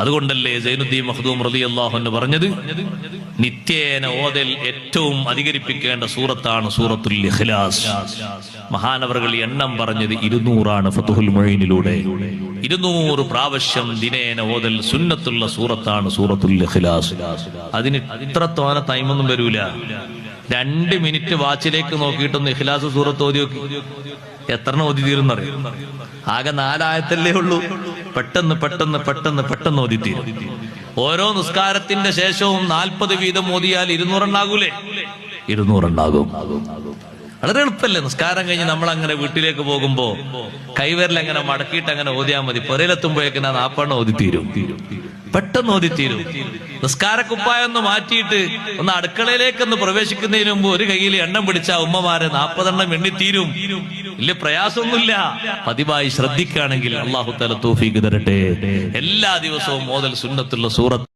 അതുകൊണ്ടല്ലേ ജൈനുദ്ദീൻ മഹദൂം റലി അള്ളാഹു പറഞ്ഞത്? നിത്യേന ഓതൽ ഏറ്റവും അധികരിപ്പിക്കേണ്ട സൂറത്താണ് സൂറത്തുൽ ഇഖ്ലാസ്. മഹാനവറുകൾ എണ്ണം പറഞ്ഞത് ഇരുന്നൂറാണ് ഫതുഹുൽ മൊഴീനിലൂടെ ഇരുന്നൂറ് പ്രാവശ്യം ദിനേന ഓതൽ സുന്നത്തുള്ള സൂറത്താണ് സൂറത്തുൽ ഇഖ്ലാസ്. അതിന് ഇത്ര തോന ടൈമൊന്നും വരൂല. രണ്ട് മിനിറ്റ് വാച്ചിലേക്ക് നോക്കിയിട്ടൊന്ന് ഇഖ്ലാസ് സൂറത്ത് ഓതി നോക്കി. എത്ര ഓതി തീരുന്നറിയും ആകെ നാലായത്തല്ലേ ഉള്ളൂ. പെട്ടെന്ന് പെട്ടെന്ന് പെട്ടെന്ന് പെട്ടെന്ന് ഓതി തീരും. ഓരോ നിസ്കാരത്തിന്റെ ശേഷവും നാൽപ്പത് വീതം ഓതിയാൽ ഇരുന്നൂറെണ്ണാകൂലേ? ഇരുന്നൂറെണ്ണാകും. വളരെ എളുപ്പമല്ലേ നിസ്കാരം കഴിഞ്ഞ് നമ്മൾ അങ്ങനെ വീട്ടിലേക്ക് പോകുമ്പോ കൈവരൽ അങ്ങനെ മടക്കിയിട്ട് അങ്ങനെ ഓതിയാൽ മതി. പുരയിലെത്തുമ്പോഴേക്കും ഞാൻ നാപ്പെണ്ണം തീരും പെട്ടെന്ന് ഓതി തീരും നിസ്കാരക്കുപ്പായൊന്ന് മാറ്റിയിട്ട് ഒന്ന് അടുക്കളയിലേക്ക് ഒന്ന് പ്രവേശിക്കുന്നതിന് മുമ്പ് ഒരു കയ്യിൽ എണ്ണം പിടിച്ച ഉമ്മമാരെ നാൽപ്പതെണ്ണം എണ്ണി തീരും വലിയ പ്രയാസമൊന്നുമില്ല. പതിവായി ശ്രദ്ധിക്കുകയാണെങ്കിൽ അള്ളാഹു തല തോഫീക്ക് തരട്ടെ. എല്ലാ ദിവസവും മോതൽ സുന്നത്തുള്ള സൂറത്ത്